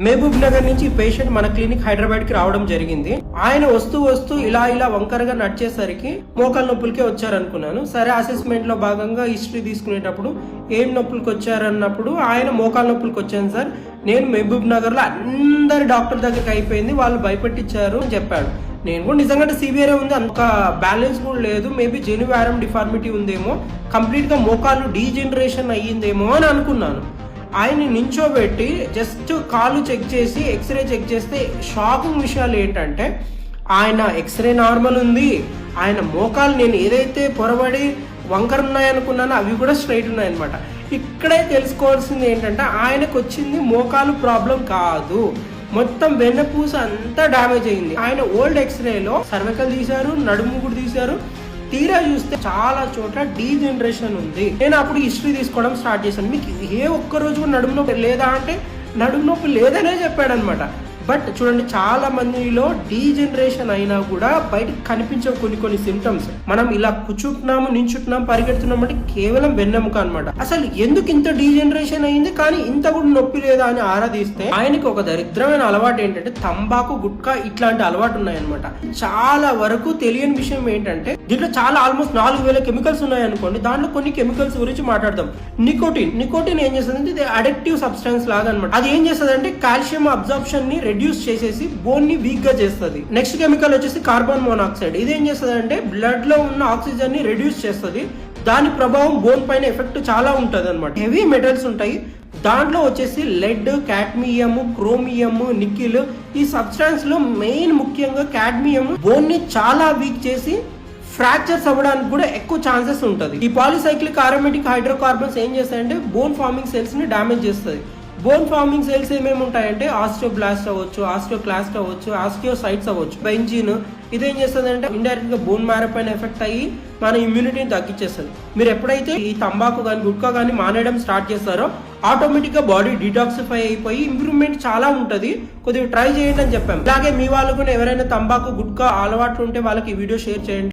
మహబూబ్ నగర్ నుంచి పేషెంట్ మన క్లినిక్ హైదరాబాద్కి రావడం జరిగింది. ఆయన వస్తూ వస్తూ ఇలా ఇలా వంకరగా నడిచేసరికి మోకాల నొప్పులకే వచ్చారనుకున్నాను. సరే అసెస్మెంట్లో భాగంగా హిస్టరీ తీసుకునేటప్పుడు ఏం నొప్పులకి వచ్చారన్నప్పుడు ఆయన మోకాల నొప్పులకి వచ్చాను సార్. నేను మహబూబ్ నగర్లో అందరి డాక్టర్ దగ్గరికి అయిపోయింది. వాళ్ళు భయపెట్టించారు అని చెప్పాడు. నేను కూడా నిజంగా సివియరే ఉంది. అంత బ్యాలెన్స్ కూడా లేదు. మేబీ జెనువారం డిఫార్మిటీ ఉందేమో. కంప్లీట్గా మోకాలు డీజనరేషన్ అయ్యిందేమో అని అనుకున్నాను. ఆయన్ని నించోబెట్టి జస్ట్ కాలు చెక్ చేసి ఎక్స్రే చెక్ చేస్తే షాకింగ్ విషయాలు ఏంటంటే ఆయన ఎక్స్రే నార్మల్ ఉంది ఆయన మోకాలు నేను ఏదైతే పొరబడి వంకర ఉన్నాయనుకున్నానో అవి కూడా స్ట్రైట్ ఉన్నాయన్నమాట. ఇక్కడే తెలుసుకోవాల్సింది ఏంటంటే ఆయనకు వచ్చింది మోకాలు ప్రాబ్లం కాదు. మొత్తం వెన్నపూస అంతా డ్యామేజ్ అయింది. ఆయన ఓల్డ్ ఎక్స్రేలో సర్వకల్ తీశారు నడుము కూడా తీశారు తీరా చూస్తే చాలా చోట్ల డీ జనరేషన్ ఉంది. నేను అప్పుడు హిస్టరీ తీసుకోవడం స్టార్ట్ చేశాను. మీకు ఏ ఒక్క రోజు కూడా నడుము నొప్పి లేదా అంటే నడుము నొప్పి లేదనే చెప్పాడనమాట బట్ చూడండి చాలా మందిలో డీజనరేషన్ అయినా కూడా బయటకు కనిపించే కొన్ని కొన్ని సిమ్టమ్స్ మనం ఇలా కూర్చుంటున్నాము నించుంటున్నాం పరిగెడుతున్నాం అంటే కేవలం వెన్నెముక అనమాట అసలు ఎందుకు ఇంత డీజనరేషన్ అయింది? కానీ ఇంత కూడా నొప్పి లేదా అని ఆరాధిస్తే ఆయనకి ఒక దరిద్రమైన అలవాటు ఏంటంటే తంబాకు గుట్కా ఇట్లాంటి అలవాటు ఉన్నాయన్నమాట. చాలా వరకు తెలియని విషయం ఏంటంటే దీంట్లో చాలా ఆల్మోస్ట్ నాలుగు వేల కెమికల్స్ ఉన్నాయి అనుకోండి. దాంట్లో కొన్ని కెమికల్స్ గురించి మాట్లాడదాం. నికోటిన్ నికోటిన్ ఏం చేస్తుంది అంటే ఇది అడిక్టివ్ సబ్స్టెన్స్ లాగా అనమాట అది ఏం చేస్తుంది అంటే కాల్షియం అబ్జార్ప్షన్ని రెడ్యూస్ చేసేసి బోన్ని వీక్గా చేస్తుంది. నెక్స్ట్ కెమికల్ వచ్చేసి కార్బన్ మోనాక్సైడ్ ఇది ఏం చేస్తుంది అంటే బ్లడ్లో ఉన్న ఆక్సిజన్ని రెడ్యూస్ చేస్తుంది. దాని ప్రభావం బోన్ పైన ఎఫెక్ట్ చాలా ఉంటుంది అనమాట హెవీ మెటల్స్ ఉంటాయి. దాంట్లో వచ్చేసి లెడ్ క్యాడ్మియం క్రోమియం నిక్కిల్ ఈ సబ్స్టాన్స్లో మెయిన్ ముఖ్యంగా క్యాడ్మియం బోన్ని చాలా వీక్ చేసి ఫ్రాక్చర్స్ అవ్వడానికి కూడా ఎక్కువ ఛాన్సెస్ ఉంటుంది. ఈ పాలిసైక్లిక్ ఆరోమేటిక్ హైడ్రోకార్బన్స్ ఏం చేస్తాయంటే బోన్ ఫార్మింగ్ సెల్స్ని డామేజ్ చేస్తుంది. బోన్ ఫార్మింగ్ సెల్స్ ఏమేమి ఉంటాయంటే ఆస్టియోబ్లాస్ట్ అవ్వచ్చు ఆస్టియోక్లాస్ట్ అవ్వచ్చు ఆస్టియోసైట్స్ అవ్వచ్చు. బెంజిన్ ఇదేం చేస్తుంది అంటే ఇండైరెక్ట్గా బోన్ మ్యారో పైన ఎఫెక్ట్ అయ్యి మన ఇమ్యూనిటీని తగ్గించేస్తుంది. మీరు ఎప్పుడైతే ఈ తంబాకు కానీ గుట్కా కానీ మానేయడం స్టార్ట్ చేస్తారో ఆటోమేటిక్గా బాడీ డిటాక్సిఫై అయిపోయి ఇంప్రూవ్మెంట్ చాలా ఉంటుంది. కొద్దిగా ట్రై చేయండి అని చెప్పాం. అలాగే మీ వాళ్ళు కూడా ఎవరైనా తంబాకు గుట్కా అలవాట్లు ఉంటే వాళ్ళకి ఈ వీడియో షేర్ చేయండి.